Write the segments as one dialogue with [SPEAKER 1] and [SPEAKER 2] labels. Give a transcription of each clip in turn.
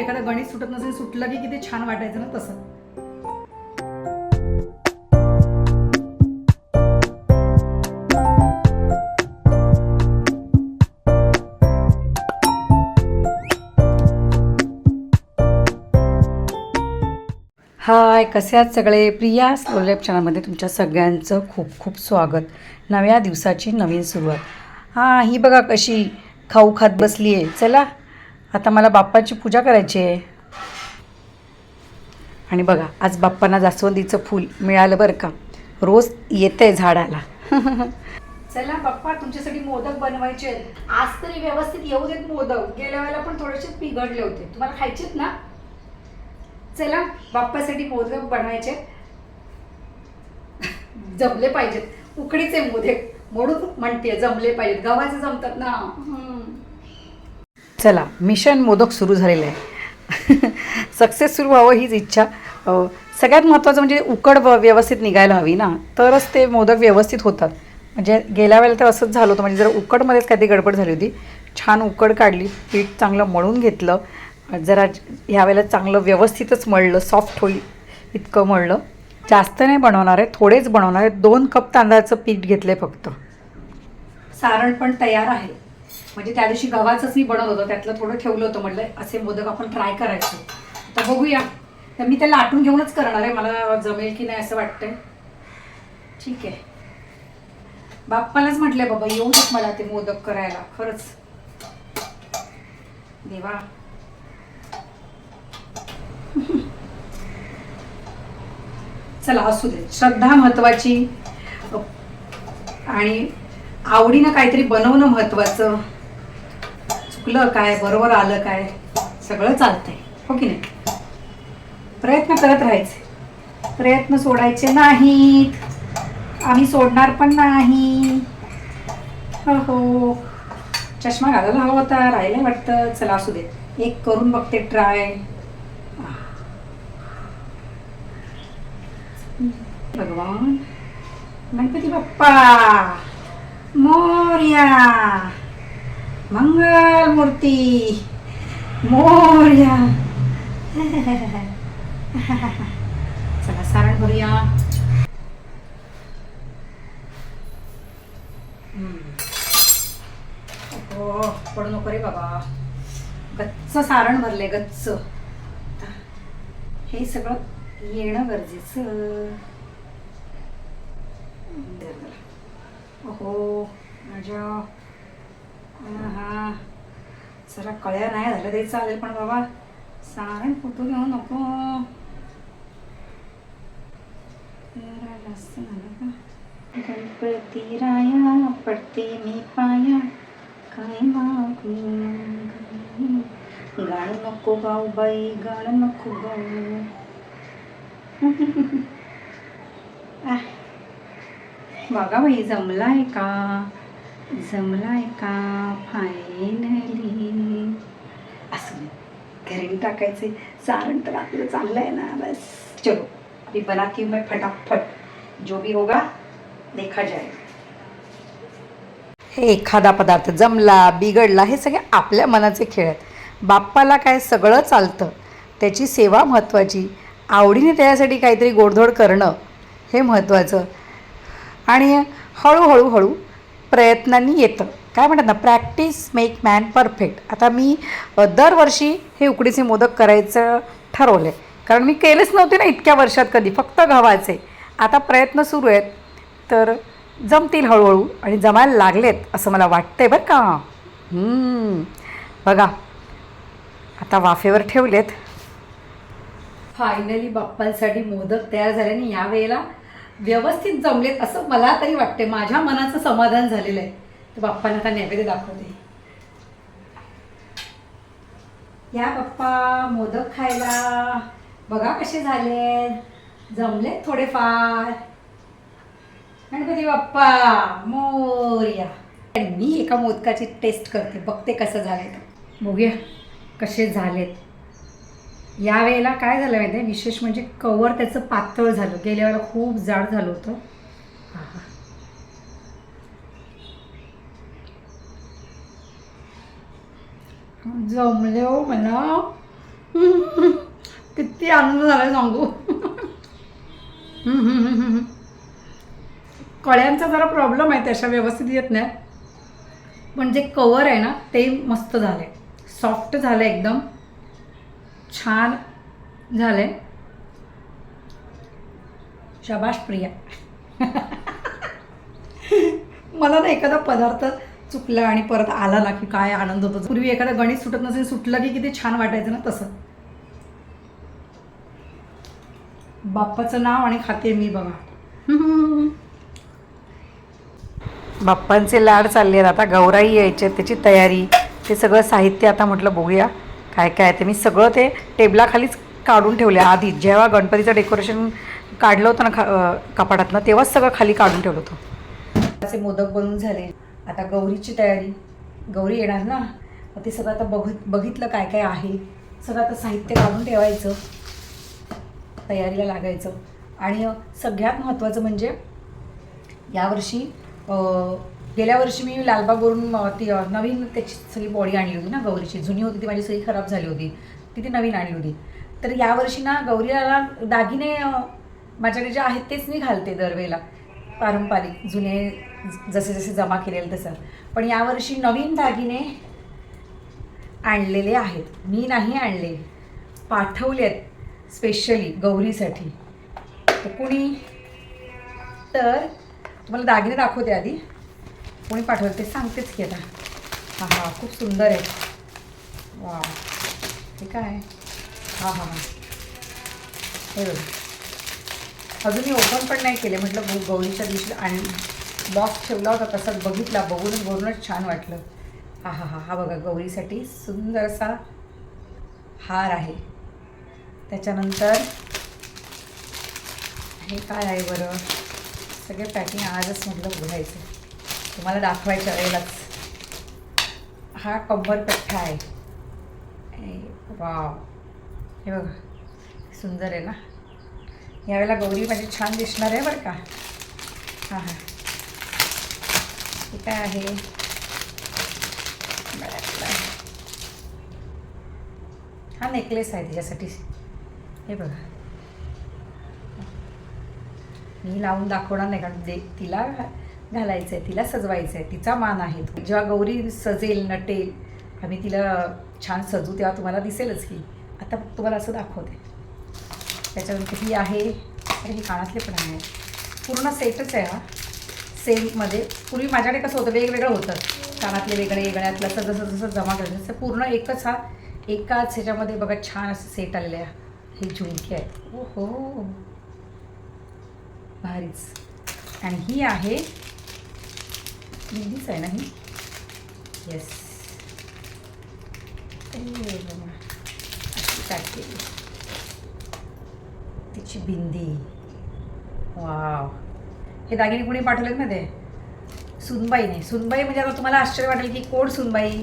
[SPEAKER 1] एखादं गणित सुटत नसेल सुटलं की किती छान वाटायचं ना तसं. हाय कसे आहात सगळे? प्रिया स्लोलॅब चॅनलमध्ये तुमच्या सगळ्यांचं खूप खूप स्वागत. नव्या दिवसाची नवीन सुरुवात. हां ही बघा कशी खाऊ खात बसली आहे चला आता मला बाप्पाची पूजा करायची आहे. आणि बघा आज बाप्पांना जास्वंदीचं फूल मिळालं बरं का. रोज येते आहे झाडाला. चला बाप्पा तुमच्यासाठी मोदक बनवायचे आहेत. आज तरी व्यवस्थित येऊ देत मोदक. गेल्या वेळेला पण थोडेसे बिघडले होते. तुम्हाला खायचेत ना? चला बाप्पासाठी मोदक बनवायचे जमले पाहिजेत. उकडीचे मोदक. म्हणून म्हणते जमले पाहिजेत. गव्हाचे जमतात ना. चला मिशन मोदक सुरू झालेलं आहे. सक्सेस सुरू व्हावं हीच इच्छा. सगळ्यात महत्त्वाचं म्हणजे उकड व्यवस्थित निघायला हवी ना. तरच ते मोदक व्यवस्थित होतात. म्हणजे गेल्या वेळेला तर असंच झालं होतं म्हणजे जर उकडमध्येच काहीतरी गडबड झाली होती. छान उकड काढली पीठ चांगलं मळून घेतलं. जरा ह्या वेळेला चांगलं व्यवस्थितच मळलं सॉफ्ट होईल इतकं मळलं. जास्त नाही बनवणार आहे थोडेच बनवणार आहे. दोन कप तांदळाचं पीठ घेतलं आहे फक्त. सारण पण तयार आहे. म्हणजे त्या दिवशी गव्हाचंच मी बनवत होतं त्यातलं थोडं ठेवलं होतं म्हटलं असे मोदक आपण ट्राय करायचे. तर बघूया. तर मी त्याला आटून घेऊनच करणार आहे मला जमेल की नाही असं वाटतंय. ठीक आहे. बाप्पालाच म्हटलंय बाबा येऊ देत मला ते मोदक करायला खरंच. देवा. चला असू दे. श्रद्धा महत्वाची आणि आवडीनं काहीतरी बनवणं महत्वाचं. चुकलं काय बरोबर आलं काय सगळं चालतंय. हो की नाही? प्रयत्न करत राहायचे. प्रयत्न सोडायचे नाहीत. आम्ही सोडणार पण नाही. हो हो. चष्मा घालायला हवा होता राहिले वाटतं. चला असू दे. एक करून बघते ट्राय. भगवान. गणपती बाप्पा. मोर्या. मंगल मूर्ती मोर्या चला सारण करूया हो पडू नको रे बाबा गच्च सारण भरले गच्च हे सगळं येणं गरजेचं हो माझ्या हा. जरा कळ्या नाही झालं तरी चालेल पण बाबा. सारण फोटो घेऊ नको. झालं का? गणपती राया पडते मी पाया. काय मागू? गाणं नको गाऊ बाई गाणं नको गाऊ. बघा बाई जमलाय का? जमलाय का? फायनली असं घरी टाकायचे सारण तर आपलं चांगलं आहे ना बस. चलो. अभी बनाती हूँ मैं फटाफट. जो भी होगा देखा जाएगा हे एखादा पदार्थ जमला बिघडला हे सगळे आपल्या मनाचे खेळ आहेत. बाप्पाला काय सगळं चालतं? त्याची सेवा महत्त्वाची. आवडीने त्याच्यासाठी काहीतरी गोडधोड करणं हे महत्त्वाचं. आणि हळूहळू हळू प्रयत्नांनी येतं. काय म्हणतात ना प्रॅक्टिस मेक मॅन परफेक्ट आता मी दरवर्षी हे उकडीचे मोदक करायचं ठरवलं आहे कारण मी केलेच नव्हते ना इतक्या वर्षात कधी फक्त गव्हाचे. आता प्रयत्न सुरू आहेत. तर जमतील हळूहळू आणि जमायला लागलेत असं मला वाटतंय बरं का. बघा आता वाफेवर ठेवलेत. फायनली बाप्पांसाठी मोदक तयार झाले आणि यावेळेला व्यवस्थित जमलेत असं मला तरी वाटते माझ्या मनाचं समाधान झालेलं आहे. तर बाप्पांना आता नैवेद्य दाखवते. या बाप्पा मोदक खायला. बघा कसे झाले जमलेत थोडेफार. गणपती बाप्पा मोर्या. आणि मी एका मोदकाची टेस्ट करते. बघते कसं झालंय. तर बघूया कसे झालेत. यावेळेला काय झालं माहिती आहे? विशेष म्हणजे कवर त्याचं पातळ झालं. गेल्या वेळेला खूप जाड झालं होतं. जमले हो मला. किती आनंद झाला सांगू. कळ्यांचा जरा प्रॉब्लेम आहे त्याशा व्यवस्थित येत नाही. पण जे कवर आहे ना ते मस्त झाले सॉफ्ट झालं एकदम. छान झाले शबाश प्रिया. मला ना एखादा पदार्थ चुकला आणि परत आला ना की काय आनंद होतो. पूर्वी एखादा गणित सुटत नसेल सुटलं की किती छान वाटायचं ना तसं. बाप्पाचं नाव आणि खाते मी बघा. बाप्पांचे लाड चालले आहेत. आता गौराई यायचे त्याची तयारी. ते सगळं साहित्य आता म्हटलं बघूया. काय काय ते मी सगळं ते टेबलाखालीच काढून ठेवले. आधी जेव्हा गणपतीचं डेकोरेशन काढलं होतं ना खा कपाटातनं तेव्हाच सगळं खाली काढून ठेवलं होतं. असे मोदक बनून झाले. आता गौरीची तयारी. गौरी येणार ना? मग ते सगळं आता बघत बघितलं काय काय आहे. सगळं आता साहित्य काढून ठेवायचं. तयारीला लागायचं. आणि सगळ्यात महत्त्वाचं म्हणजे यावर्षी गेल्या वर्षी मी लालबागवरून ती नवीन त्याची सगळी बॉडी आणली होती ना गौरीची. जुनी होती ती माझी सगळी खराब झाली होती. ती ती नवीन आणली होती. तर यावर्षी ना गौरीला दागिने माझ्याकडे जे आहेत तेच मी घालते दरवेळेला. पारंपरिक जुने जसे जसे जमा केलेले तसं. पण यावर्षी नवीन दागिने आणलेले आहेत. मी नाही आणले. पाठवले आहेत स्पेशली गौरीसाठी. तर कुणी? तर तुम्हाला दागिने दाखवते आधी. कोणी पाठवलं ते सांगतेच की आता. हां हां खूप सुंदर आहे. वा हे काय हां हां हां. हे बघ. अजून मी ओपन पण नाही केले. म्हटलं गौ गौरीच्या दिवशी आणि बॉक्स ठेवला होता तसाच बघितला. बघून बघूनच छान वाटलं. हा हा हा. हा बघा गौरीसाठी सुंदर असा हार आहे. त्याच्यानंतर हे काय आहे बरं? सगळे पॅकिंग आजच म्हटलं उघडायचं. तुम्हाला दाखवायच्या वेळेलाच. हा कंबरपट्टा आहे. वाव. हे बघा सुंदर आहे ना? यावेळेला गौरी माझी छान दिसणार आहे बरं का? हां हां. हे काय आहे? हा नेकलेस आहे तिच्यासाठी हे बघा. मी लावून दाखवणार नाही कारण दे तिला घालायचं आहे तिला सजवायचं आहे तिचा मान आहे तो. जेव्हा गौरी सजेल नटेल आम्ही तिला छान सजू तेव्हा तुम्हाला दिसेलच की. आता तुम्हाला असं दाखवते. त्याच्यानंतर ही आहे? अरे हे कानातले पण आहे. पूर्ण सेटच आहे हा. सेममध्ये पूर्वी माझ्याकडे कसं होतं? वेगवेगळं होतं. कानातले वेगळे गळ्यातलं असं जसं जसं जमा करायचं तसं पूर्ण एकच हा. एकाच ह्याच्यामध्ये बघा छान असं सेट आलेलं आहे हे. झुमके आहेत. ओ हो भारीच. आणि ही आहे हिंदीच आहे ना ही? येस अशी तिची बिंदी. वाव हे दागिने कुणी पाठवलेत ना ते सुनबाईने. सुनबाई म्हणजे आता तुम्हाला आश्चर्य वाटेल की कोण सुनबाई?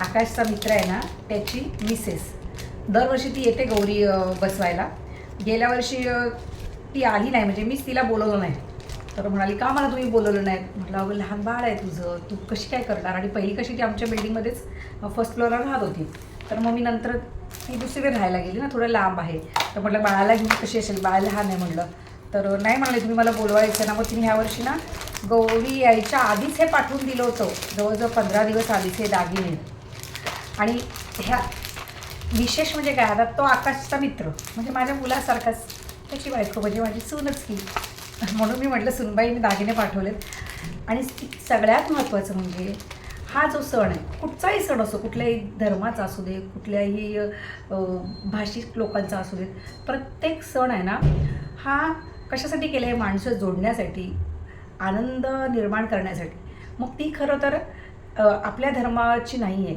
[SPEAKER 1] आकाशचा मित्र आहे ना त्याची मिसेस दरवर्षी ती येते गौरी बसवायला. गेल्या वर्षी ती आली नाही. म्हणजे मीच तिला बोलवलं नाही. तर म्हणाली का मला तुम्ही बोलवलं नाही म्हटलं अगं लहान बाळ आहे तुझं. तू कशी काय करणार? आणि पहिली कशी ती आमच्या बिल्डिंगमध्येच फर्स्ट फ्लोअरला राहत होती. तर मग मी नंतर ती दुसरीकडे राहायला गेली ना थोडं लांब आहे. तर म्हटलं बाळाला घेऊन कशी असेल? बाळ लहान आहे म्हटलं. तर नाही म्हणाले तुम्ही मला बोलवायचं ना मग तिने ह्या वर्षी ना गौरी यायच्या आधीच हे पाठवून दिलं होतं. जवळजवळ पंधरा दिवस आधीच हे दागिने. आणि ह्या विशेष म्हणजे काय आता तो आकाशचा मित्र म्हणजे माझ्या मुलासारखाच. त्याची बायको म्हणजे माझी सूनच की. म्हणून मी म्हटलं सुनबाईने दागिने पाठवलेत. आणि सगळ्यात महत्त्वाचं म्हणजे हा जो सण आहे कुठचाही सण असो कुठल्याही धर्माचा असू दे कुठल्याही भाषिक लोकांचा असू दे प्रत्येक सण आहे ना हा कशासाठी केला आहे माणसं जोडण्यासाठी आनंद निर्माण करण्यासाठी. मग ती खरं तर आपल्या धर्माची नाही आहे.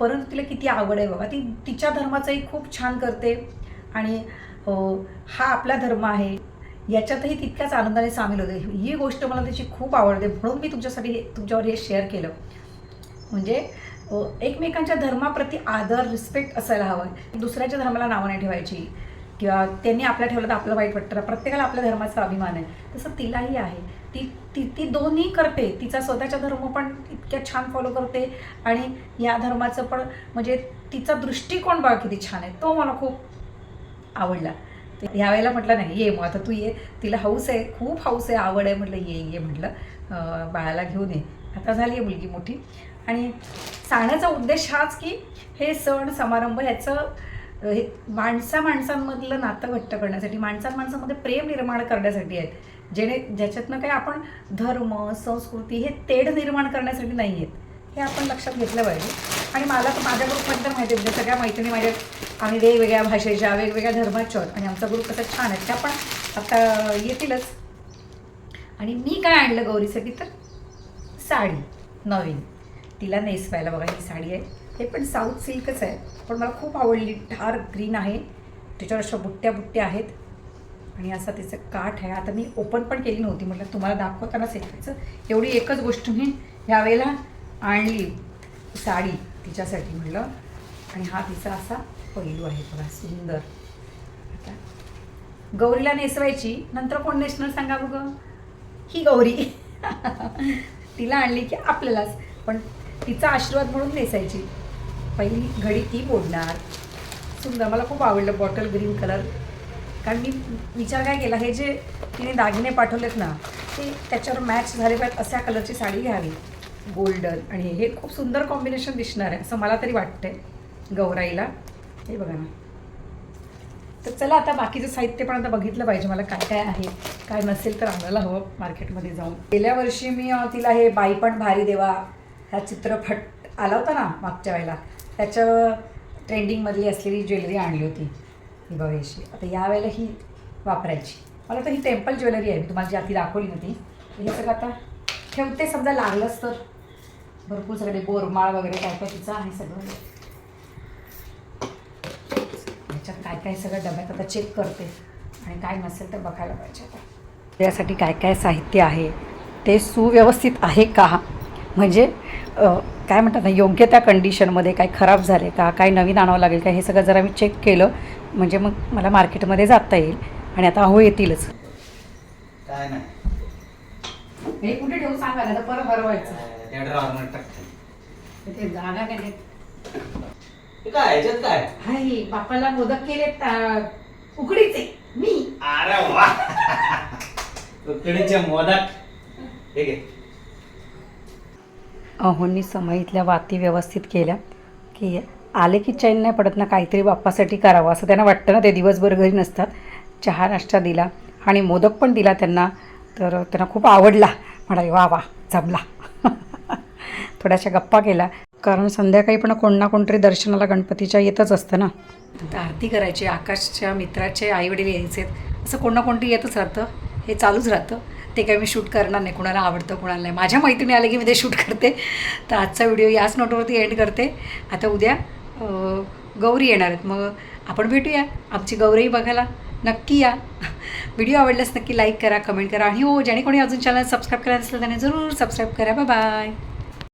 [SPEAKER 1] परंतु तिला किती आवड आहे बाबा ती तिच्या धर्माचंही खूप छान करते. आणि हा आपला धर्म आहे. याच्यातही तितक्याच आनंदाने सामील होते. ही गोष्ट मला त्याची खूप आवडते. म्हणून मी तुमच्यासाठी हे तुमच्यावर हे शेअर केलं. म्हणजे एकमेकांच्या धर्माप्रती आदर रिस्पेक्ट असायला हवं. दुसऱ्याच्या धर्माला नावं नाही ठेवायची. किंवा त्यांनी आपल्या ठेवलं तर आपलं वाईट वाटतं. प्रत्येकाला आपल्या धर्माचा अभिमान आहे. तसं तिलाही आहे. ती ती ती दोन्ही करते. तिचा स्वतःचा धर्म पण इतक्या छान फॉलो करते. आणि या धर्माचं पण म्हणजे तिचा दृष्टिकोन बघा किती छान आहे. तो मला खूप आवडला. ते ह्यावेळेला म्हटलं नाही ये मग आता तू ये. तिला हाऊस आहे खूप हाऊस आहे आवड आहे. म्हटलं ये ये म्हटलं. बाळाला घेऊन ये. आता झाली आहे मुलगी मोठी. आणि सांगण्याचा उद्देश हाच की हे सण समारंभ ह्याचं हे माणसा माणसांमधलं नातं घट्ट करण्यासाठी माणसा माणसामध्ये प्रेम निर्माण करण्यासाठी आहेत. जेणे ज्याच्यातनं काही आपण धर्म संस्कृती हे तेढ निर्माण करण्यासाठी नाही आहेत हे आपण लक्षात घेतलं पाहिजे. आणि मला तर माझ्या ग्रुपमध्ये तर माहिती आहे म्हणजे सगळ्या मैत्रिणी माझ्या आम्ही वेगवेगळ्या भाषेच्या वेगवेगळ्या धर्माच्या आणि आमचा ग्रुप कसा छान आहे. त्या पण आता येतीलच. आणि मी काय आणलं गौरीसाठी तर? साडी नवीन. तिला नेसवायला बघा ही साडी आहे. हे पण साऊथ सिल्कच आहे. पण मला खूप आवडली. डार्क ग्रीन आहे. त्याच्यावर अशा बुट्ट्या बुट्ट्या आहेत. आणि असा तिचं काठ आहे. आता मी ओपन पण केली नव्हती. म्हटलं तुम्हाला दाखवताना सेकायचं एवढी एकच गोष्ट मी यावेळेला आणली. साडी तिच्यासाठी म्हटलं. आणि हा तिचा असा पैलू आहे बघा सुंदर. आता गौरीला नेसवायची नंतर कोण नेसणार सांगा बघ. ही गौरी. तिला आणली की आपल्यालाच पण तिचा आशीर्वाद म्हणून नेसायची. पहिली घडी ती बोलणार सुंदर मला खूप आवडलं बॉटल ग्रीन कलर. कारण मी विचार काय केला हे जे तिने दागिने पाठवलेत ना ते त्याच्यावर मॅच झाले पाहिजेत अशा कलरची साडी घ्यावी. गोल्डन आणि हे- हे खूप सुंदर कॉम्बिनेशन दिसणार आहे असं मला तरी वाटतंय गौराईला. हे बघा ना. तर चला आता बाकीचं साहित्य पण आता बघितलं पाहिजे मला काय काय आहे. काय नसेल तर आणायला हवं मार्केटमध्ये जाऊन. गेल्या वर्षी मी तिला हे बाई पण भारी देवा हा चित्रपट आला होता ना मागच्या वेळेला. त्याच्या ट्रेंडिंगमधली असलेली ज्वेलरी आणली होती. ही बघायची आता यावेळेला ही वापरायची. मला तर ही टेम्पल ज्वेलरी आहे. मी तुम्हाला जी आधी दाखवली होती. हे सगळं आता ठेवते. समजा लागलंच तर. भरपूर सगळे बोरमाळ वगैरे काय काय तिचं आहे सगळं ह्याच्यात काय सगळं डब्यात आता चेक करते. आणि काय नसेल तर बघायला पाहिजे आता. यासाठी काय काय साहित्य आहे? ते सुव्यवस्थित आहे का? म्हणजे काय म्हणतात ना योग्य त्या कंडिशनमध्ये काय खराब झाले का? काय नवीन आणावं लागेल का? हे सगळं जरा मी चेक केलं. म्हणजे मग मला मार्केटमध्ये जाता येईल आणि आता अहो येतीलच.
[SPEAKER 2] काय नाही.
[SPEAKER 1] हे कुठे ठेवून सांगा ना परत भरवायचं. जागा काय.
[SPEAKER 2] हे काय ह्याच्यात काय?
[SPEAKER 1] हाय बापाला मोदक केले उकडीचे. मी.
[SPEAKER 2] अरे वा. उकडीचे मोदक. हे घे.
[SPEAKER 1] अहोंनी समईतल्या वाती व्यवस्थित केल्या की आले की चैन नाही पडत ना काहीतरी बाप्पासाठी करावं असं त्यांना वाटतं ना ते दिवसभर घरी नसतात. चहा नाश्ता दिला आणि मोदक पण दिला त्यांना तर त्यांना खूप आवडला. म्हणाले वा वा जमला. थोड्याशा गप्पा केला कारण संध्याकाळी पण कोण ना कोणतरी दर्शनाला गणपतीच्या येतच असतं ना. आता आरती करायची आकाशच्या मित्राचे आईवडील यायचे असं कोण ना कोणतरी येतच राहतं. हे चालूच राहतं. ते काही मी शूट करणार नाही. कुणाला आवडतं कुणाला नाही. माझ्या मैत्रिणी आले की मी ते शूट करते. तर आजचा व्हिडिओ याच नोटवरती एंड करते. आता उद्या गौरी येणार आहेत. मग आपण भेटूया. आमची गौरीही बघायला नक्की या. व्हिडिओ आवडल्यास नक्की लाईक करा कमेंट करा. आणि हो ज्याने कोणी अजून चॅनल सबस्क्राईब करायला असलं त्याने जरूर सबस्क्राईब करा. Bye bye.